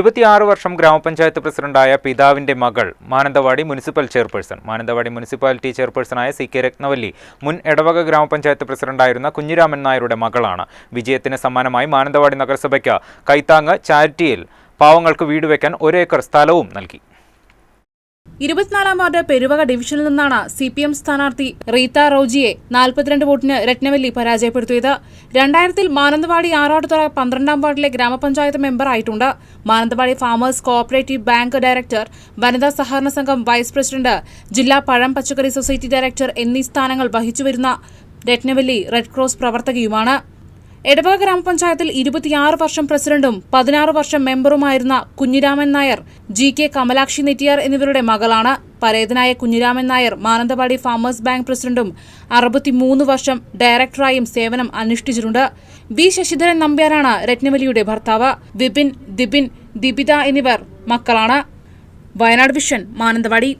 ഇരുപത്തിയാറ് വർഷം ഗ്രാമപഞ്ചായത്ത് പ്രസിഡന്റായ പിതാവിന്റെ മകൾ Mananthavady municipal chairperson. Mananthavady municipality ചെയർപേഴ്സണായ C K Rathnavalli മുൻ എടവക ഗ്രാമപഞ്ചായത്ത് പ്രസിഡന്റായിരുന്ന കുഞ്ഞിരാമൻ നായരുടെ മകളാണ്. വിജയത്തിന് സമ്മാനമായി മാനന്തവാടി നഗരസഭയ്ക്ക് കൈത്താങ് ചാരിറ്റിയിൽ പാവങ്ങൾക്ക് വീട് വയ്ക്കാൻ ഒരേക്കർ സ്ഥലവും നൽകി. ഇരുപത്തിനാലാം വാർഡ് പെരുവക ഡിവിഷനിൽ നിന്നാണ് സി പി എം സ്ഥാനാർത്ഥി റീത്ത റോജിയെ നാൽപ്പത്തിരണ്ട് വോട്ടിന് രത്നവല്ലി പരാജയപ്പെടുത്തിയത്. രണ്ടായിരത്തിൽ മാനന്തവാടി ആറാട്ടുതറ പന്ത്രണ്ടാം വാർഡിലെ ഗ്രാമപഞ്ചായത്ത് മെമ്പറായിട്ടുണ്ട് Mananthavady farmers cooperative bank director വനിതാ സഹകരണ സംഘം വൈസ് പ്രസിഡന്റ് ജില്ലാ പഴം പച്ചക്കറി സൊസൈറ്റി ഡയറക്ടർ എന്നീ സ്ഥാനങ്ങൾ വഹിച്ചുവരുന്ന രത്നവല്ലി റെഡ് ക്രോസ് പ്രവർത്തകയുമാണ്. എടവക ഗ്രാമപഞ്ചായത്തിൽ ഇരുപത്തിയാറ് വർഷം പ്രസിഡന്റും പതിനാറ് വർഷം മെമ്പറുമായിരുന്ന കുഞ്ഞിരാമൻ നായർ ജി കെ കമലാക്ഷി നെറ്റിയാർ എന്നിവരുടെ മകളാണ്. പരേതനായ കുഞ്ഞിരാമൻ നായർ മാനന്തവാടി ഫാമേഴ്സ് ബാങ്ക് പ്രസിഡന്റും അറുപത്തിമൂന്ന് വർഷം ഡയറക്ടറായും സേവനം അനുഷ്ഠിച്ചിട്ടുണ്ട്. ബി ശശിധരൻ നമ്പ്യാരാണ് രത്നവലിയുടെ ഭർത്താവ്. വിപിൻ ദിപിൻ ദിപിത എന്നിവർ മക്കളാണ്. വയനാട് വിഷൻ മാനന്തവാടി.